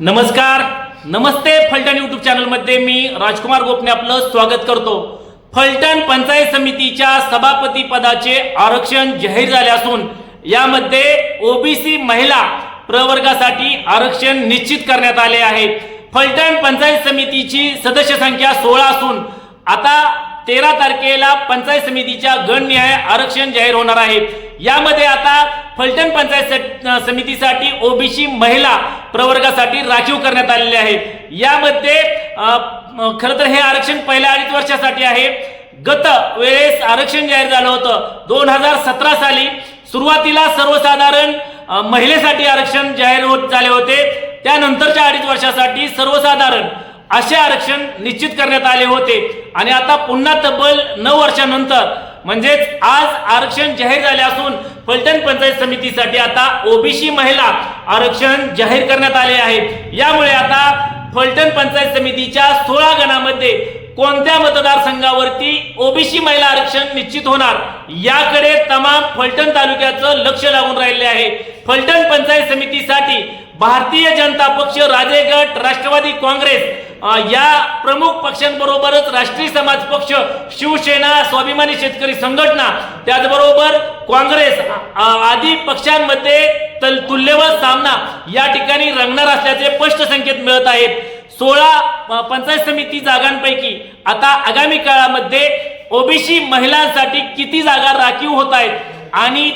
नमस्कार नमस्ते फलटण युट्यूब चॅनलमध्ये मी राजकुमार गोपने आपलं स्वागत करतो. फलटण पंचायत समितीच्या सभापती पदाचे आरक्षण जाहीर झाले असून यामध्ये ओबीसी महिला प्रवर्गासाठी आरक्षण निश्चित करण्यात आले आहे. फलटण पंचायत समितीची सदस्य संख्या सोळा असून आता तेरा तारखेला पंचायत समितीच्या गणनिहाय आरक्षण जाहीर होणार आहे. यामध्ये आता फलटण पंचायत स- समितीसाठी ओबीसी महिला प्रवर्गासाठी राखीव करण्यात आलेले आहे. यामध्ये खरं तर हे आरक्षण पहिल्या अडीच वर्षासाठी आहे. गत वेळेस आरक्षण जाहीर झालं होतं. दोन हजार सतरा साली सुरुवातीला सर्वसाधारण महिलेसाठी आरक्षण जाहीर होत झाले होते. त्यानंतरच्या अडीच वर्षासाठी सर्वसाधारण असे आरक्षण निश्चित करण्यात आले होते. आणि आता पुन्हा तब्बल नऊ वर्षानंतर म्हणजेच आज आरक्षण जाहीर झाले असून फलटण पंचायत समितीसाठी आता ओबीसी महिला आरक्षण जाहीर करण्यात आले आहे. यामुळे आता फलटण पंचायत समितीच्या सोळा गणामध्ये कोणत्या मतदारसंघावरती ओबीसी महिला आरक्षण निश्चित होणार? याकडे तमाम फलटण तालुक्याचं लक्ष लागून राहिले आहे. फलटण पंचायत समिती भारतीय जनता पक्ष राजे गट राष्ट्रवादी काँग्रेस या प्रमुख पक्षांबरोबरच राष्ट्रीय समाज पक्ष शिवसेना स्वाभिमानी शेतकरी संघटना त्याचबरोबर काँग्रेस आदी पक्षांमध्ये तल तुल्यबळ सामना या ठिकाणी रंगणार असल्याचे स्पष्ट संकेत मिळत आहेत. सोळा पंचायत समिती जागांपैकी आता आगामी काळामध्ये ओबीसी महिलांसाठी किती जागा राखीव होत आहेत? आणि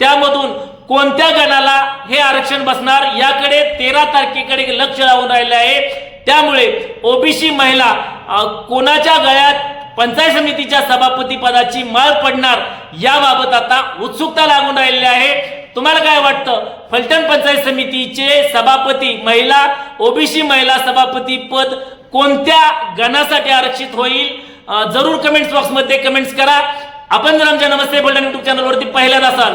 त्यामधून कोणत्या गणाला हे आरक्षण बसणार? याकडे तेरा तारखेकडे लक्ष लावून राहिले आहे. त्यामुळे ओबीसी महिला कोणाच्या गळ्यात पंचायत समितीच्या सभापती पदाची माळ पडणार याबाबत आता उत्सुकता लागून राहिलेली आहे. तुम्हाला काय वाटतं? फलटण पंचायत समितीचे सभापती महिला ओबीसी महिला सभापती पद कोणत्या गणासाठी आरक्षित होईल? जरूर कमेंट्स बॉक्समध्ये कमेंट्स करा. आपण जर आमच्या नमस्ते फलटण युट्यूब चॅनलवरती पहिल्यांदा असाल